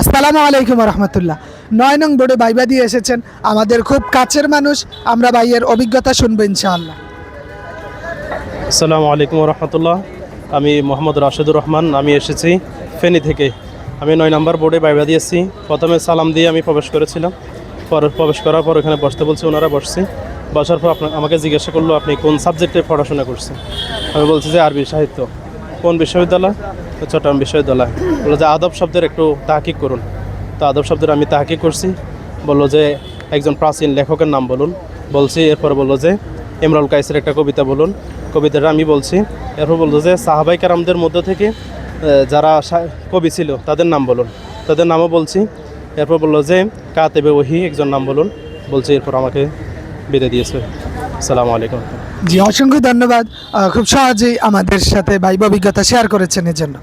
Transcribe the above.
আসসালামু আলাইকুম রহমতুল্লাহ। নয় নং বোর্ডে বাইবা দিয়ে এসেছেন আমাদের খুব কাছের মানুষ, আমরা ভাইয়ের অভিজ্ঞতা শুনব ইনশাআল্লাহ। আসসালামু আলাইকুম রহমতুল্লাহ। আমি মোহাম্মদ রাশেদুর রহমান, আমি এসেছি ফেনী থেকে। আমি নয় নম্বর বোর্ডে বাইবা দিয়েছি। প্রথমে সালাম দিয়ে আমি প্রবেশ করেছিলাম। পরে প্রবেশ করার পর ওখানে বসতে বলছি, ওনারা বসছি। বসার পর আমাকে জিজ্ঞাসা করল, আপনি কোন সাবজেক্টে পড়াশোনা করছেন? আমি বলছি যে আরবি সাহিত্য। কোন বিশ্ববিদ্যালয়? চট্টগ্রাম বিশ্ববিদ্যালয়। বলল যে আদব শব্দের একটু তাহাকিক করুন। তো আদব শব্দের আমি তাহাকিক করছি। বলল যে একজন প্রাচীন লেখকের নাম বলুন। বলছি, এরপর বলল যে ইমরাল কাইসের একটা কবিতা বলুন। কবিতাটা আমি বলছি। এরপর বলল যে সাহাবাই কারামদের মধ্য থেকে যারা কবি ছিল, তাদের নাম বলুন। তাদের নামও বলছি। এরপর বলল যে কাতেবে ওহি, একজন নাম বলুন। বলছি, এরপর আমাকে বিদায় দিয়েছে। আসসালামু আলাইকুম। জি, অসংখ্য ধন্যবাদ। খুব সহজেই আমাদের সাথে ভাইব অভিজ্ঞতা শেয়ার করেছেন এর জন্য